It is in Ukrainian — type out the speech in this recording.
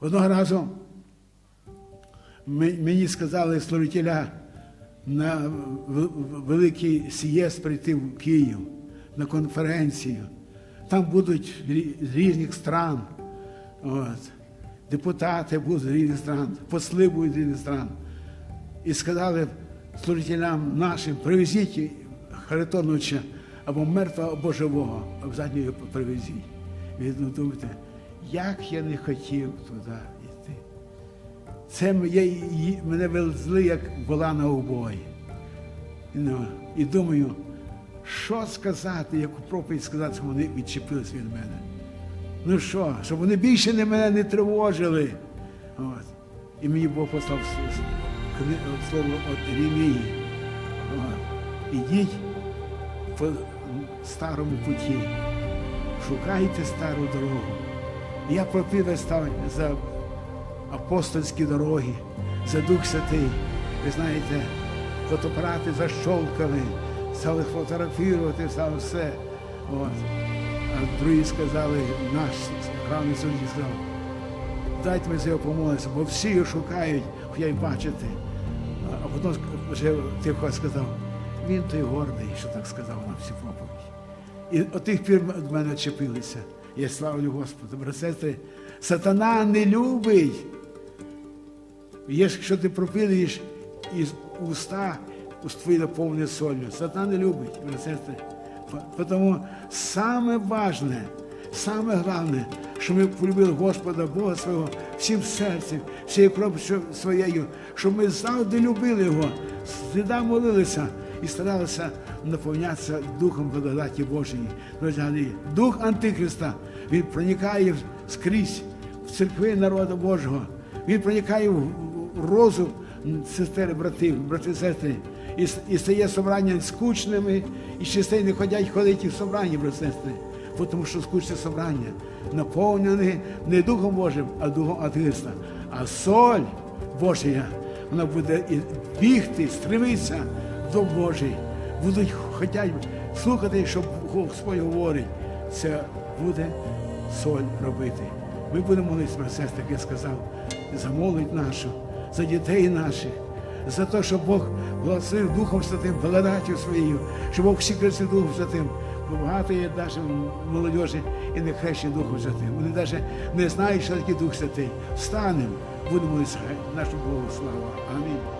Одного разу мені сказали служителя на великий сієст прийти в Київ на конференцію. Там будуть з різних стран. От. Депутати будуть з різних стран, посли будуть з різних стран. І сказали служителям нашим, привезіть Харитоновича або мертвого, або живого, обов'язково його привезіть. Ви думаєте, як я не хотів туди йти. Це м- я, мене везли, як була на убої. Ну, і думаю, що сказати, яку проповідь сказати, щоб вони відчепилися від мене. Ну що, щоб вони більше не мене не тривожили. От. І мені Бог послав слово від Єремії. От. Ідіть по старому путі, шукайте стару дорогу. Я проповідаю став за апостольські дороги, за Дух Святий. Ви знаєте, фотоапарати защолкали, стали фотографувати, стали все. От. А другі сказали, наш главний судді сказав, дайте ми за його помолитися, бо всі його шукають, хоча й бачити. А- потім вже тихо сказав, він той гордий, що так сказав на всі проповіді. І от тих пір до мене чепилися. Я славлю Господа. Брат сестри, сатана не любить. Якщо ти проповідуєш із уста, уст твої наповнені солью. Сатана не любить, брат сестри. Тому саме важне, саме головне, що ми полюбили Господа Бога свого всім серцем, всією кров'ю своєю, щоб ми завжди любили Його, завжди молилися і старалися наповнятися Духом благодаті Божої. Дух Антихриста, він проникає скрізь в церкви народу Божого. Він проникає в розум сестер, братів, брати, сестри, і, і стає собрання скучними, і частей не ходять ходити в собранні, брати, сестри, тому що скучне собрання наповнене не Духом Божим, а Духом Антихриста. А соль Божия, вона буде бігти, стремитися до Божий. Будуть хотять слухати, що Господь говорить. Це буде соль робити. Ми будемо молитися, сестри, як я сказав, за молодь нашу, за дітей наших, за те, щоб Бог благословив Духом Святим, благодаттю своєю, щоб Бог всі красив Духом Святим. Бо Багато є навіть молодежі і не хрещені Духом Святим. Вони навіть не знають, що таке Дух Святий. Встанемо, будемо молитися, нашу Богу слава. Амінь.